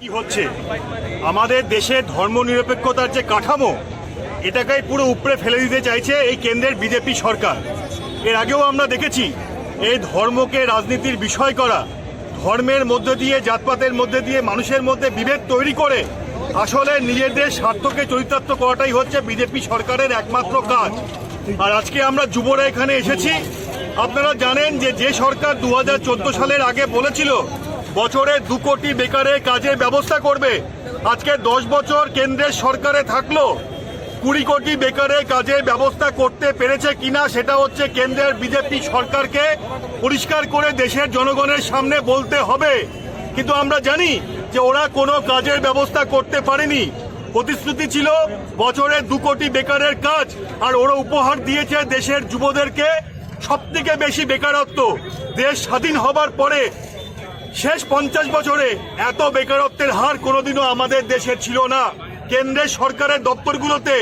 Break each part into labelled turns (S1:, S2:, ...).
S1: কি হচ্ছে? আমাদের দেশে ধর্মনিরপেক্ষতার যে কাঠামো এটাকে পুরো উপরে ফেলে দিতে চাইছে এই কেন্দ্রের বিজেপি সরকার। এর আগেও আমরা দেখেছি, এই ধর্মকে রাজনীতির বিষয় করা, ধর্মের মধ্যে দিয়ে, জাতপাতের মধ্যে দিয়ে, মানুষের মধ্যে বিভেদ তৈরি করে আসলে নিজেদের স্বার্থকে চরিতার্থ করাটাই হচ্ছে বিজেপি সরকারের একমাত্র কাজ। আর আজকে আমরা যুবরা এখানে এসেছি। আপনারা জানেন যে যে সরকার দু হাজার চোদ্দ সালের আগে বলেছিল, বছরে দু কোটি বেকারের কাজের ব্যবস্থা করবে। আজকে দশ বছর কেন্দ্রের সরকারে থাকল, কুড়ি কোটি বেকারের কাজের ব্যবস্থা করতে পেরেছে কিনা সেটা হচ্ছে কেন্দ্রের বিজেপি সরকারকে পরিষ্কার করে দেশের জনগণের সামনে বলতে হবে। কিন্তু আমরা জানি যে ওরা কোনো কাজের ব্যবস্থা করতে পারেনি। প্রতিশ্রুতি ছিল বছরে দু কোটি বেকারের কাজ, আর ওরা উপহার দিয়েছে দেশের যুবদেরকে সব থেকে বেশি বেকারত্ব। দেশ স্বাধীন হবার পরে শেষ পঞ্চাশ বছরে এত বেকারত্বের হার কোনোদিনও আমাদের দেশে ছিল না। কেন্দ্রের সরকারের দপ্তরগুলোতে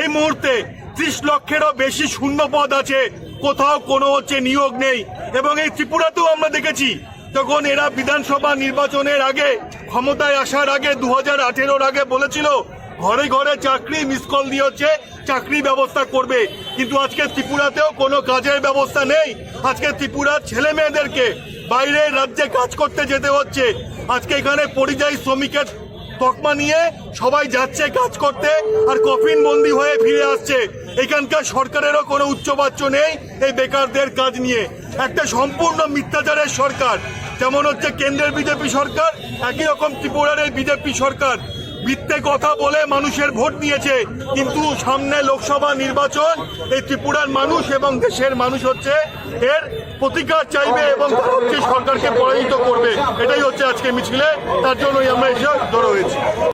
S1: এই মুহূর্তে ত্রিশ লক্ষেরও বেশি শূন্য পদ আছে। কোথাও কোনো হচ্ছে নিয়োগ নেই। এবং এই ত্রিপুরাতেও আমরা দেখেছি যখন এরা বিধানসভা নির্বাচনের আগে, ক্ষমতায় আসার আগে দু হাজার আগে বলেছিল, ঘরে ঘরে চাকরি মিস কল দিয়ে হচ্ছে চাকরি ব্যবস্থা করবে। কিন্তু আজকে ত্রিপুরাতেও কোনো কাজের ব্যবস্থা নেই। আজকে ত্রিপুরার ছেলে মেয়েদেরকে বাইরের রাজ্যে কাজ করতে যেতে হচ্ছে। আজকে এখানে পরিযায়ী শ্রমিকের তকমা নিয়ে সবাই যাচ্ছে কাজ করতে আর কফিন বন্দি হয়ে ফিরে আসছে। এখানকার সরকারেরও কোনো উচ্চবাচ্য নেই এই বেকারদের কাজ নিয়ে। একটা সম্পূর্ণ মিথ্যাচারের সরকার, যেমন হচ্ছে কেন্দ্রের বিজেপি সরকার, একই রকম ত্রিপুরার এই বিজেপি সরকার। মিথ্যে কথা বলে মানুষের ভোট দিয়েছে, কিন্তু সামনে লোকসভা নির্বাচন, এই ত্রিপুরার মানুষ এবং দেশের মানুষ হচ্ছে এর প্রতিকার চাইবে এবং সরকারকে পরাজিত করবে। হচ্ছে আজকে মিছিলে তার জন্যই আমরা এসে জড়ো হয়েছি।